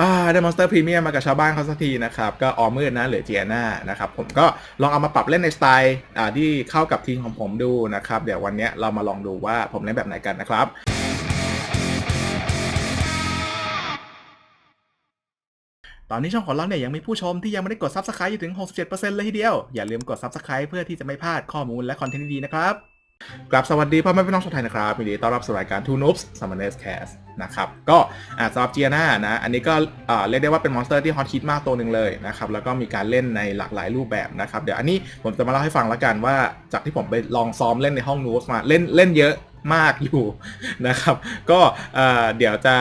อ่าได้มอนสเตอร์พรีเมียมมากับชาวบ้านเขาสักทีนะครับ ก็ออมืดนะเหลือเจียนานะครับ ผมก็ลองเอามาปรับเล่นในสไตล์อ่าที่เข้ากับทีมของผมดูนะครับ เดี๋ยววันนี้เรามาลองดูว่าผมเล่นแบบไหนกันนะครับตอนนี้ช่องของเราเนี่ยยังมีผู้ชมที่ยังไม่ได้กด Subscribe อยู่ถึง 67%เลยทีเดียว อย่าลืมกด Subscribe เพื่อที่จะไม่พลาดข้อมูลและคอนเทนต์ดีๆนะครับ กลับสวัสดีพ่อแม่พี่น้องชาวไทยนะครับยินดีต้อนรับสู่รายการ Two Noobs Summoners Cast นะครับก็สำหรับเจียนานะ อันนี้ก็เรียกได้ว่าเป็นมอนสเตอร์ที่ฮอตฮิตมากตัวหนึ่งเลยนะครับแล้วก็มีการเล่นในหลากหลายรูปแบบนะครับ เดี๋ยวอันนี้ผมจะมาเล่าให้ฟังแล้วกันว่า จากที่ผมไปลองซ้อมเล่นในห้องนูสมาเล่นเล่นเยอะมากอยู่นะครับ ก็เอ่อเดี๋ยวจะ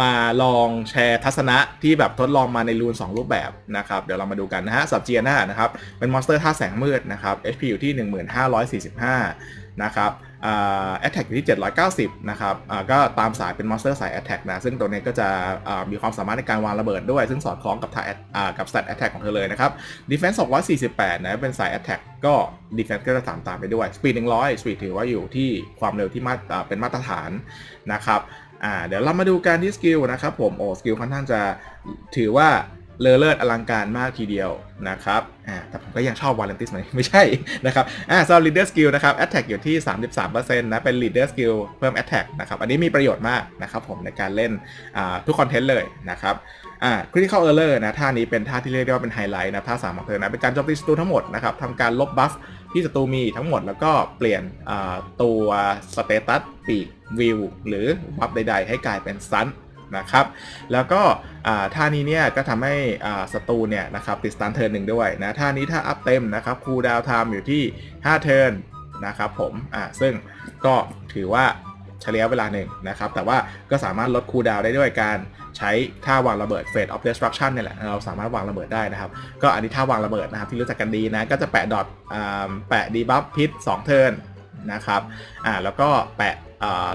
มาลองแชร์ทัศนะที่แบบทดลองมาในรูน 2 รูปแบบนะครับ เดี๋ยวเรามาดูกันนะฮะสับเจียนานะครับ เป็นมอนสเตอร์ท่าแสงมืดนะครับ HP อยู่ที่ 1545 นะครับแอ่า attack อยู่ที่ 790 นะครับก็ตามสายเป็นมอนสเตอร์สาย attack นะ ซึ่งตัวนี้ก็จะมีความสามารถในการวางระเบิดด้วย ซึ่งสอดคล้องกับท่ากับ stat attack ของเธอเลยนะครับ defense 248 นะ เป็นสาย attack ก็ defense ก็จะตามตามไปด้วย speed 100 speed ถือว่าอยู่ที่ความเร็วที่มาเป็นมาตรฐานนะครับเดี๋ยวเรามาดูการที่สกิลนะครับผมโอ้สกิลค่อนข้างจะถือว่า เลอเลิศอลังการมากทีเดียวนะครับ อ่า แต่ผมก็ยังชอบวาเลนติสไหมไม่ใช่นะครับ อ่าสำหรับ leader skill นะครับ attack อยู่ที่ 33%นะ เป็น leader skill เพิ่ม attack นะครับ อันนี้มีประโยชน์มากนะครับผมในการเล่น อ่า ทุกคอนเทนต์เลยนะครับ อ่า critical error นะ ท่านี้เป็นท่าที่เรียกได้ว่าเป็นไฮไลท์นะ ท่าสามของเธอนะ เป็นการโจมตีศัตรูทั้งหมดนะครับทำการลบบัฟที่ศัตรูมีทั้งหมดแล้วก็เปลี่ยนอ่าตัวสเตตัสปีกวิวหรือบัฟใด ๆ ให้กลายเป็นซัน นะครับ แล้วก็ท่านี้เนี่ยก็ทำให้ศัตรูเนี่ยนะครับติดสตันเทิร์นหนึ่งด้วยนะท่านี้ถ้าอัพเต็มนะครับคูลดาวน์ไทม์อยู่ที่ 5 เทิร์นนะครับผมอ่าซึ่งก็ถือว่าเฉลี่ยเวลาหนึ่งนะครับ แต่ว่าก็สามารถลดคูดาวได้ด้วยการใช้ท่าวางระเบิด Fate of Destruction เนี่ยแหละเราสามารถวางระเบิดได้นะครับ ก็อันนี้ท่าวางระเบิดนะครับที่รู้จักกันดีนะ ก็จะแปะดอทแปะดีบัฟพิษ2เทิร์น นะครับอ่าแล้วก็แปะ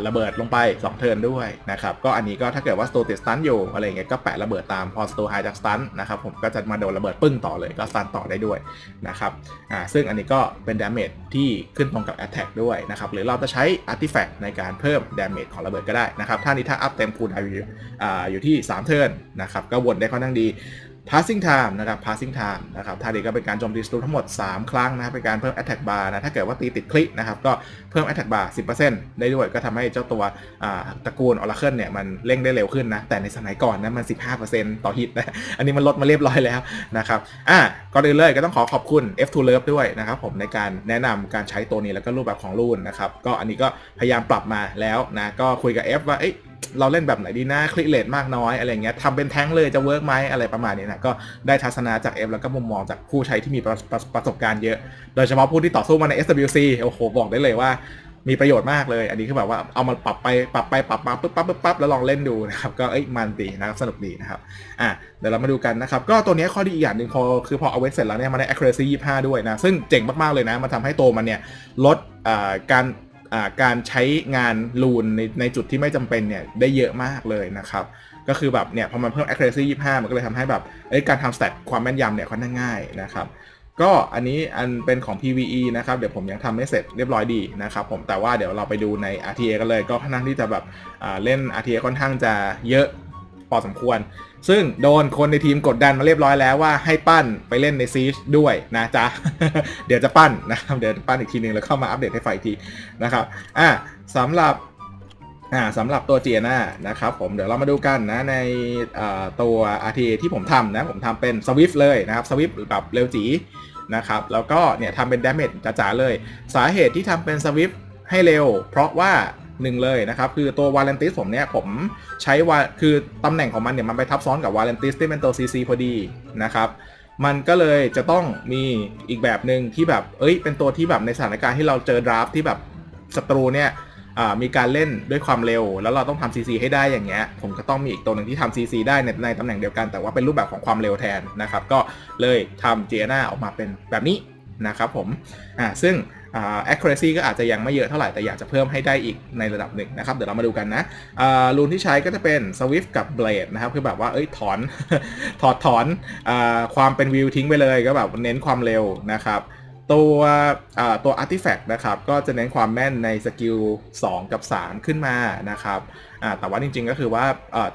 ระเบิดลงไป 2 เทิร์นด้วยนะครับก็อันนี้ก็ถ้าเกิดว่าสโตติดสตันอยู่อะไรเงี้ยก็แปะระเบิดตามพอสโตไฮจากสตันนะครับผมก็จะมาโดนระเบิดปึ้งต่อเลยก็สตันต่อได้ด้วยนะครับอ่าซึ่งอันนี้ก็เป็นดาเมจที่ขึ้นตรงกับ Attack ด้วยนะครับหรือเราจะใช้ Artifact ในการเพิ่มดาเมจของระเบิดก็ได้นะครับถ้านี้ถ้าอัพเต็มคูณอยู่อ่าอยู่ที่ 3 เทิร์นนะครับก็วนได้ค่อนข้างดี passing time นะครับ passing time นะครับท่านี้ก็เป็นการโจมตีศัตรูทั้งหมด 3 ครั้งนะครับเป็นการเพิ่ม attack bar นะ ถ้าเกิดว่าตีติดคลิกนะครับ ก็เพิ่ม attack bar 10%ได้ด้วย ก็ทำให้เจ้าตัวตระกูล oracle เนี่ย มันเร่งได้เร็วขึ้นนะ แต่ในสมัยก่อนนะมัน 15%ต่อฮิตนะ อันนี้มันลดมาเรียบร้อยแล้วนะครับ อะก่อนอื่นเลยก็ต้องขอขอบคุณ F2 Love ด้วยนะครับผมในการแนะนำการใช้ตัวนี้แล้วก็รูปแบบของรุ่นนะครับ ก็อันนี้ก็พยายามปรับมาแล้วนะ ก็คุยกับ F ว่าเอ้ย เราเล่นแบบไหนดีนะคลิเลทมากน้อยอะไรเงี้ยทำเป็นแท้งเลยจะเวิร์กไหมอะไรประมาณนี้นะก็ได้ทัศนะจาก F แล้วก็มุมมองจากผู้ใช้ที่มีประประประสบการณ์เยอะ โดยเฉพาะผู้ที่ต่อสู้มาใน SWC โอ้โหบอกได้เลยว่ามีประโยชน์มากเลย อันนี้คือแบบว่าเอามาปรับไปปรับไปปรับมาปุ๊บปั๊บปุ๊บปั๊บแล้วลองเล่นดูนะครับก็เอ้ยมันดีนะครับสนุกดีนะครับอะเดี๋ยวเรามาดูกันนะครับก็ตัวนี้ข้อดีอีกอย่างหนึ่งพอคือพอเอาไว้เสร็จแล้วเนี่ยมันได้ accuracy 25 ด้วยนะซึ่งเจ๋งมากๆเลยนะมันทำให้ตัวมันเนี่ยลดอ่าการ การใช้งานลูนในในจุดที่ไม่จำเป็นเนี่ยได้เยอะมากเลยนะครับ ก็คือแบบเนี่ยพอมันเพิ่ม accuracy 25 มันก็เลยทำให้แบบการทำ stat ความแม่นยำเนี่ยค่อนข้างง่ายนะครับก็อันนี้อันเป็นของ PVE นะครับ เดี๋ยวผมยังทำไม่เสร็จเรียบร้อยดีนะครับผมแต่ว่าเดี๋ยวเราไปดูใน RTA กันเลย ก็ค่อนข้างที่จะแบบอ่าเล่น RTA ค่อนข้างจะเยอะ พอสมควร ซึ่งโดนคนในทีมกดดันมาเรียบร้อยแล้วว่าให้ปั้นไปเล่นในซีชด้วยนะจ๊ะ เดี๋ยวจะปั้นนะครับ เดี๋ยวจะปั้นอีกทีนึงแล้วเข้ามาอัปเดตให้ไฟอีกทีนะครับ อะสำหรับอ่าสำหรับตัวเจียนานะครับผมเดี๋ยวเรามาดูกันนะในตัว RTA ที่ผมทำนะผมทำเป็นสวิฟเลยนะครับสวิฟแบบเร็วจีนะครับแล้วก็เนี่ยทำเป็นดาเมจจ๋าๆเลย สาเหตุที่ทำเป็นสวิฟให้เร็ว เพราะว่า หนึ่งเลยนะครับ คือตัววาเลนติสผมเนี่ยผมใช้วาคือตำแหน่งของมันเนี่ยมันไปทับซ้อนกับวาเลนติสที่เป็นตัว CC พอดีนะครับมันก็เลยจะต้องมีอีกแบบหนึ่งที่แบบ เอ้ย เป็นตัวที่แบบในสถานการณ์ที่เราเจอดราฟที่แบบศัตรูเนี่ยมีการเล่นด้วยความเร็ว แล้วเราต้องทำ CC ให้ได้อย่างเงี้ย ผมก็ต้องมีอีกตัวหนึ่งที่ทำ CC ได้ในในตำแหน่งเดียวกัน แต่ว่าเป็นรูปแบบของความเร็วแทนนะครับ ก็เลยทำเจน่าออกมาเป็นแบบนี้นะครับผม อ่า ซึ่ง accuracy ก็อาจจะยังไม่เยอะเท่าไหร่แต่อยากจะเพิ่มให้ได้อีกในระดับหนึ่งนะครับ เดี๋ยวเรามาดูกันนะรูนที่ใช้ก็จะเป็น Swift กับ Blade นะครับ คือแบบว่าเอ้ยถอน ถอดถอนความเป็นวิวทิ้งไปเลยก็แบบเน้นความเร็วนะครับตัวตัว Artifact นะครับก็จะเน้นความแม่นในสกิล 2 กับ 3 ขึ้นมานะครับแต่ว่าจริงๆก็คือว่า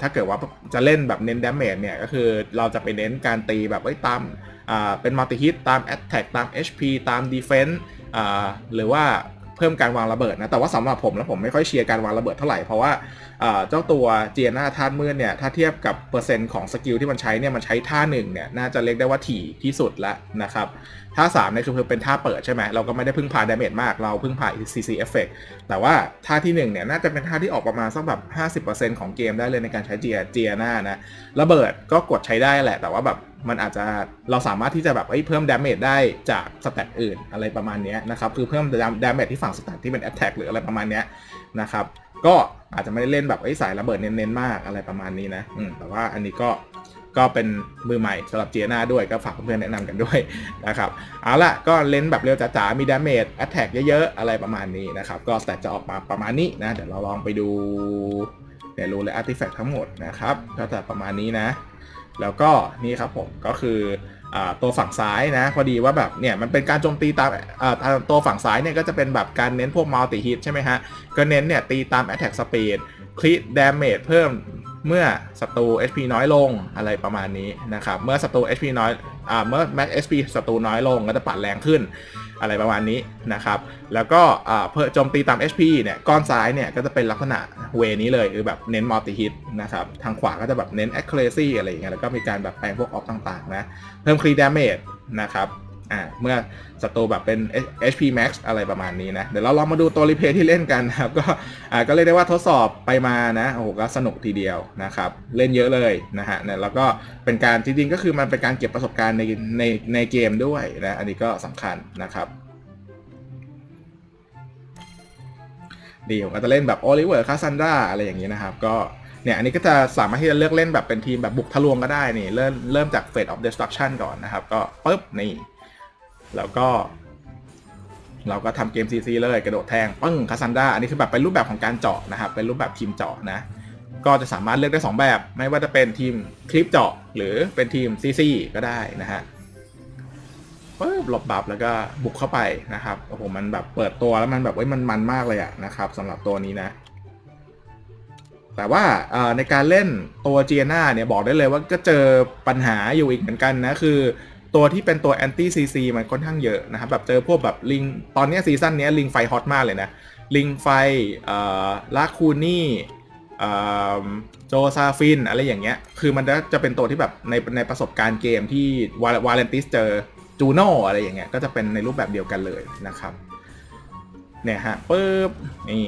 ถ้าเกิดว่าจะเล่นแบบเน้น damage เนี่ยก็คือเราจะไปเน้นการตีแบบเอ้ตามเป็น multi hit ตาม attack ตาม HP ตาม defense หรือว่าเพิ่มการวางระเบิดนะแต่ว่าสำหรับผมแล้วผมไม่ค่อยเชียร์การวางระเบิดเท่าไหร่เพราะว่าอ่าเจ้าตัวเจียนาธาตุมืดเนี่ยถ้าเทียบกับเปอร์เซ็นต์ของสกิลที่มันใช้เนี่ยมันใช้ท่าหนึ่งเนี่ยน่าจะเรียกได้ว่าถี่ที่สุดแล้วนะครับท่า3เนี่ยคือเป็นท่าเปิดใช่ไหมเราก็ไม่ได้พึ่งพาดาเมจมาก เราพึ่งพา CC Effect แต่ว่าท่าที่1เนี่ยน่าจะเป็นท่าที่ออกประมาณสักแบบ 50%ของเกมได้เลยในการใช้เจียเจียนานะระเบิดก็กดใช้ได้แหละ แต่ว่าแบบมันอาจจะเราสามารถที่จะแบบเอ้เพิ่มดาเมจได้จากสแตทอื่นอะไรประมาณนี้นะครับคือเพิ่มดาเมจที่ฝั่งสแตทที่เป็น Attack หรืออะไรประมาณนี้นะครับ ก็อาจจะไม่ได้เล่นแบบไอ้สายระเบิดเน้นๆมากอะไรประมาณนี้นะอืมแต่ว่าอันนี้ก็ก็เป็นมือใหม่สำหรับเจียนาด้วยก็ฝากเพื่อนๆแนะนำกันด้วยนะครับเอาละก็เล่นแบบเร็วจ๋าๆมีดาเมจแอตแทกเยอะๆ อะไรประมาณนี้นะครับ ก็สแตทจะออกมาประมาณนี้นะ เดี๋ยวเราลองไปดูเดี๋ยวรู้เลยอาร์ติแฟกต์ทั้งหมดนะครับ ก็จะประมาณนี้นะ แล้วก็นี่ครับผมก็คือ ตัวฝั่งซ้ายนะพอดีว่าแบบเนี่ยมันเป็นการโจมตีตามตัวฝั่งซ้ายเนี่ยก็จะเป็นแบบการเน้นพวกมัลติฮิตใช่ไหมฮะ ก็เน้นเนี่ยตีตาม Attack Speed คลิดเดเมจเพิ่มเมื่อศัตรู HP น้อยลงอะไรประมาณนี้นะครับ เมื่อศัตรู HP น้อยอเมื่อ Max HP ศัตรูน้อยลงก็จะปัดแรงขึ้น อะไรประมาณนี้นะครับ แล้วก็เพื่อโจมตีตาม HP เนี่ยก้อนซ้ายเนี่ยก็จะเป็นลักษณะเวนี้เลยคือแบบเน้นมัลติฮิตนะครับทางขวาก็จะแบบเน้น accuracy อะไรอย่างเงี้ยแล้วก็มีการแบบแปลงพวกออฟต่างๆนะเพิ่มคลีดามเมจนะครับ อ่าเมื่อศัตรูแบบเป็น HP max อะไรประมาณนี้นะ เดี๋ยวเราลองมาดูตัวรีเพย์ที่เล่นกันนะครับ ก็อ่าก็เรียกได้ว่าทดสอบไปมานะโอ้โหก็สนุกทีเดียวนะครับ เล่นเยอะเลยนะฮะเนี่ยแล้วก็เป็นการจริงๆก็คือมันเป็นการเก็บประสบการณ์ในในในเกมด้วยนะอันนี้ก็สำคัญนะครับดีผมก็จะเล่นแบบโอลิเวอร์คาซันดาอะไรอย่างนี้นะครับ ก็เนี่ยอันนี้ก็จะสามารถที่จะเลือกเล่นแบบเป็นทีมแบบบุกทะลวงก็ได้นี่ เริ่มเริ่มจาก Fate of Destruction ก่อนนะครับ ก็ปุ๊บนี่ แล้วก็ เราก็ทำเกม CC เลยกระโดดแทงปึ้งคาซันดาอันนี้คือแบบเป็นรูปแบบของการเจาะนะครับ เป็นรูปแบบทีมเจาะนะ ก็จะสามารถเลือกได้ 2 แบบ ไม่ว่าจะเป็นทีมคลิปเจาะ หรือเป็นทีม CC ก็ได้นะฮะปึ๊บหลบบัฟแล้วก็บุกเข้าไปนะครับโอ้โหมันแบบเปิดตัวแล้วมันแบบเว้ยมันมันมากเลยอะนะครับสำหรับตัวนี้นะ แต่ว่าในการเล่นตัวเจียนาเนี่ยบอกได้เลยว่าก็เจอปัญหาอยู่อีกเหมือนกันนะ คือ ตัวที่เป็นตัวแอนตี้ซีซีมันค่อนข้างเยอะนะครับแบบเจอพวกแบบลิงตอนนี้ซีซั่นนี้ลิงไฟฮอตมากเลยนะลิงไฟลาคูนี่โจซาฟินอะไรอย่างเงี้ย คือมันจะจะเป็นตัวที่แบบในในประสบการณ์เกมที่วาวาเลนติสเจอจูโนอะไรอย่างเงี้ยก็จะเป็นในรูปแบบเดียวกันเลยนะครับ เนี่ยฮะปึ๊บนี่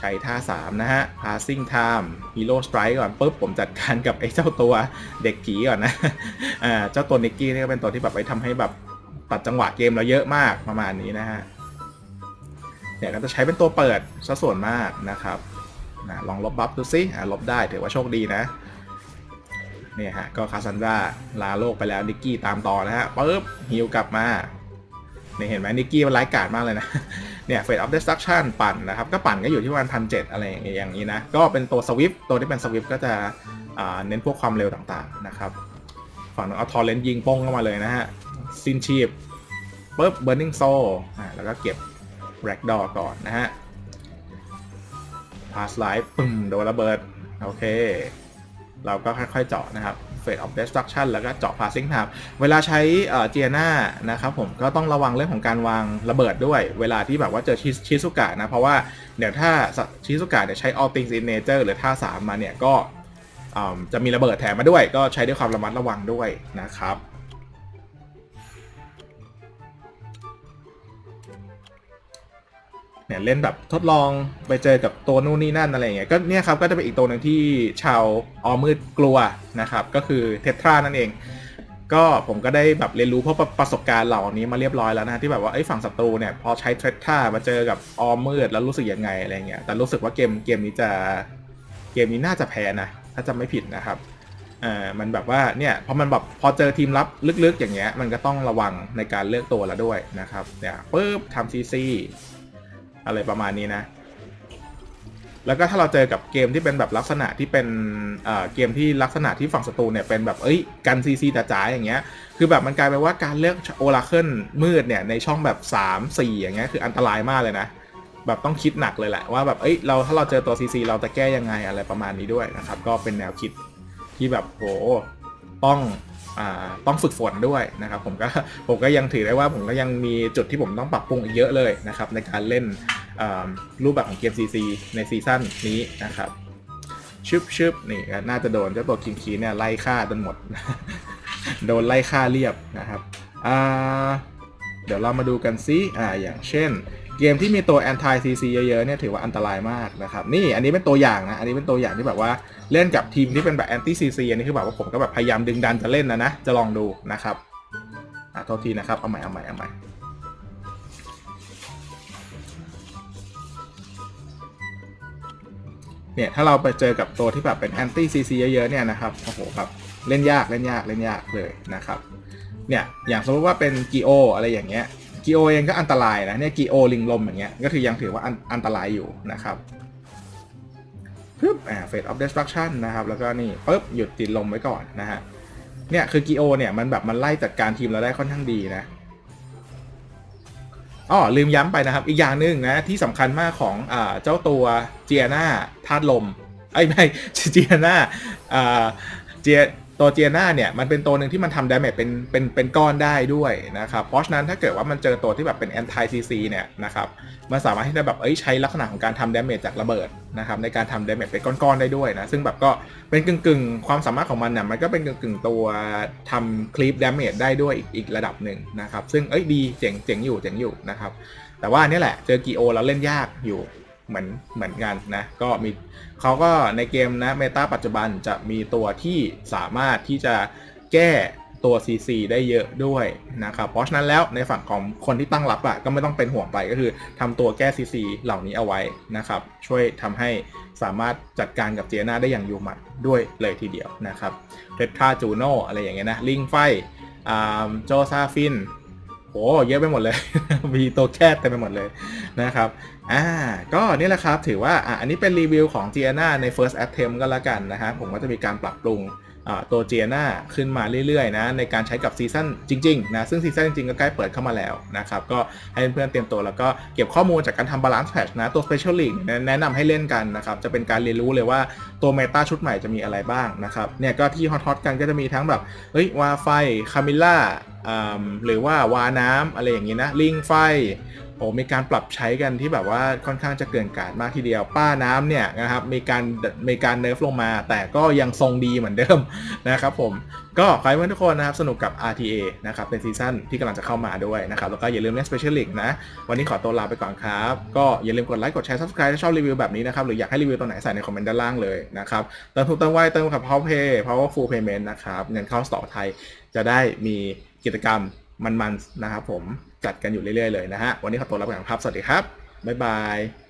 ใช้ท่า 3 นะฮะ passing time hero strike ก่อนปุ๊บผมจัดการกับไอ้เจ้าตัวเด็กผีก่อนนะอ่าเจ้าตัวนิกกี้นี่ก็เป็นตัวที่แบบไปทำให้แบบตัดจังหวะเกมเราเยอะมากประมาณนี้นะฮะเนี่ยก็จะใช้เป็นตัวเปิดซะส่วนมากนะครับนะลองลบบัฟดูซิอ่าลบได้ถือว่าโชคดีนะเนี่ยฮะก็คาซันดราลาโลกไปแล้วนิกกี้ตามต่อนะฮะปุ๊บฮิวกลับมาเนี่ยเห็นไหมนิกกี้มันไร้กาดมากเลยนะเนี่ยเฟดออฟเดสตรักชั่นปั่นนะครับ ก็ปั่นก็อยู่ที่ประมาณพันเอะไรอย่างนี้นะ ก็เป็นตัวสวิฟตัวที่เป็นสวิฟก็จะเน้นพวกความเร็วต่างๆนะครับ ฝั่งเอาทอร์เรนยิงป้งเข้ามาเลยนะฮะซินชีพปุ๊บเบ r ร์นิงโซอ่าแล้วก็เก็บแร็กดอก่อนนะฮะพาสไลฟ์ปึ้มโดนระเบิด โอเค เราก็ค่อยๆเจาะนะครับ Fate of Destruction แล้วก็เจาะ Passing Time เวลาใช้เจียนานะครับผมก็ต้องระวังเรื่องของการวางระเบิดด้วย เวลาที่แบบว่าเจอชิซุกะนะ เพราะว่าเดี๋ยวถ้าชิซุกะเนี่ยใช้ All Things in Nature หรือท่า 3 มาเนี่ยก็จะมีระเบิดแถมมาด้วย ก็ใช้ด้วยความระมัดระวังด้วยนะครับ เนี่ยเล่นแบบทดลองไปเจอกับตัวนู่นนี่นั่นอะไรอย่างเงี้ยก็เนี่ยครับก็จะเป็นอีกตัวหนึ่งที่ชาวออมืดกลัวนะครับ ก็คือเททรานั่นเอง ก็ผมก็ได้แบบเรียนรู้เพราะประสบการณ์เหล่านี้มาเรียบร้อยแล้วนะที่แบบว่าไอ้ฝั่งศัตรูเนี่ยพอใช้เททรามาเจอกับออมืดแล้วรู้สึกยังไงอะไรเงี้ยแต่รู้สึกว่าเกมเกมนี้จะเกมนี้น่าจะแพ้นะถ้าจะไม่ผิดนะครับอ่ามันแบบว่าเนี่ยพอมันแบบพอเจอทีมลับลึกๆ อย่างเงี้ยมันก็ต้องระวังในการเลือกตัวแล้วด้วยนะครับเนี่ยปุ๊บทำซีซี อะไรประมาณนี้นะ แล้วก็ถ้าเราเจอกับเกมที่เป็นแบบลักษณะที่เป็นเอ่อเกมที่ลักษณะที่ฝั่งศัตรูเนี่ยเป็นแบบเอ้ยกันซีซีจ๋าๆอย่างเงี้ย คือแบบมันกลายเป็นว่าการเลือกโอราเคิลมืดเนี่ยในช่องแบบ 3 4 อย่างเงี้ยคืออันตรายมากเลยนะแบบต้องคิดหนักเลยแหละว่าแบบเอ้ยเราถ้าเราเจอตัว CC เราจะแก้ยังไงอะไรประมาณนี้ด้วยนะครับ ก็เป็นแนวคิดที่แบบโหต้อง ต้องฝึกฝนด้วยนะครับผมก็ผมก็ยังถือได้ว่าผมก็ยังมีจุดที่ผมต้องปรับปรุงอีกเยอะเลยนะครับในการเล่นรูปแบบของเกม CC ในซีซั่นนี้นะครับชึบชึบนี่น่าจะโดนเจ้าตัวคิงคีเนี่ยไล่ฆ่าจนหมด โดนไล่ฆ่าเรียบนะครับอ่า ดี๋ยวเรามาดูกันซิอ่าอย่างเช่น เกมที่มีตัว anti CC เยอะๆเนี่ยถือว่าอันตรายมากนะครับนี่อันนี้เป็นตัวอย่างนะอันนี้เป็นตัวอย่างที่แบบว่าเล่นกับทีมที่เป็นแบบ anti CC อันนี้คือแบบว่าผมก็แบบพยายามดึงดันจะเล่นนะนะจะลองดูนะครับอะโทษทีนะครับเอาใหม่เอาใหม่เอาใหม่เนี่ยถ้าเราไปเจอกับตัวที่แบบเป็น anti CC เยอะๆเนี่ยนะครับโอ้โหแบบเล่นยากเล่นยากเล่นยากเลยนะครับ เนี่ยอย่างสมมติว่าเป็นกีโออะไรอย่างเงี้ยกีโอเองก็อันตรายนะเนี่ยกีโอลิงลมอย่างเงี้ยก็คือยังถือว่าอันอันตรายอยู่นะครับปึ๊บอ่าเฟสออฟเดสตรักชันนะครับแล้วก็นี่ปึ๊บหยุดติดลมไว้ก่อนนะฮะเนี่ยคือกีโอเนี่ยมันแบบมันไล่จัดการทีมเราได้ค่อนข้างดีนะอ๋อลืมย้ำไปนะครับ อีกอย่างหนึ่งนะที่สำคัญมากของอ่าเจ้าตัวเจียนาธาตุลมไอ้ยไม่เจียนาอ่าเจีย ตัวเจียนาเนี่ยมันเป็นตัวหนึ่งที่มันทำดาเมจเป็นเป็นเป็นก้อนได้ด้วยนะครับเพราะฉะนั้นถ้าเกิดว่ามันเจอตัวที่แบบเป็น anti CC เนี่ยนะครับมันสามารถที่จะแบบเอ้ยใช้ลักษณะของการทำดาเมจจากระเบิดนะครับในการทำดาเมจเป็นก้อนๆได้ด้วยนะซึ่งแบบก็เป็นกึ่งๆ ความสามารถของมันเนี่ยมันก็เป็นกึ่งๆตัวทำคลิปดาเมจได้ด้วยอีกอีกระดับหนึ่งนะครับซึ่งเอ้ยดีเจ๋งเจ๋งอยู่เจ๋งอยู่นะครับแต่ว่านี่แหละเจอกีโอแล้วเล่นยากอยู่ เหมือนเหมือนกันนะ ก็มีเขาก็ในเกมนะเมตาปัจจุบันจะมีตัวที่สามารถที่จะแก้ตัว CC ได้เยอะด้วยนะครับ เพราะฉะนั้นแล้วในฝั่งของคนที่ตั้งรับอะก็ไม่ต้องเป็นห่วงไปก็คือทำตัวแก้ CC เหล่านี้เอาไว้นะครับ ช่วยทำให้สามารถจัดการกับเจียนาได้อย่างยูมัดด้วยเลยทีเดียวนะครับเรดคาจูโนอะไรอย่างเงี้ยนะ ลิงไฟโจซาฟิน โอ้เยอะไปหมดเลย มีตัวแคบเต็มไปหมดเลยนะครับ อ่า ก็นี่แหละครับ ถือว่า อะอันนี้เป็นรีวิวของ g i a n a ใน first attempt ก็แล้วกันนะฮะ ผมก็จะมีการปรับปรุง ตัว g i a n a ขึ้นมาเรื่อยๆนะในการใช้กับซีซั่นจริงๆนะซึ่งซีซั่นจริงๆก็ใกล้เปิดเข้ามาแล้วนะครับก็ให้เพื่อนๆเตรียมตัวแล้วก็เก็บข้อมูลจากการทำ balance patch นะตัว special league เนี่ยแนะนำให้เล่นกันนะครับจะเป็นการเรียนรู้เลยว่าตัวเมตาชุดใหม่จะมีอะไรบ้างนะครับเนี่ยก็ที่ฮอตๆกันก็จะมีทั้งแบบเฮ้ยวาไฟคามิล่าหรือว่าวาน้ำอะไรอย่างนี้นะลิงไฟ โอ้มีการปรับใช้กันที่แบบว่าค่อนข้างจะเกินกาดมากทีเดียว ป้าน้ำเนี่ยนะครับมีการมีการเนิร์ฟลงมา แต่ก็ยังทรงดีเหมือนเดิมนะครับผมก็ขอให้เพื่อนทุกคนนะครับสนุกกับ RTA นะครับเป็นซีซั่นที่กำลังจะเข้ามาด้วยนะครับแล้วก็อย่าลืมเล่น Special League นะ วันนี้ขอตัวลาไปก่อนครับ ก็อย่าลืมกดไลค์กดแชร์ Subscribe ถ้าชอบรีวิวแบบนี้นะครับหรืออยากให้รีวิวตัวไหนใส่ในคอมเมนต์ด้านล่างเลยนะครับเติมถูกเติมไวเติมกับ Power Pay Powerful Payment นะครับเงินเข้าสตอไทยจะได้มีกิจกรรมมันๆนะครับผม จัดกันอยู่เรื่อยๆเลยนะฮะวันนี้ขอตัวลาไปก่อนครับสวัสดีครับบ๊ายบาย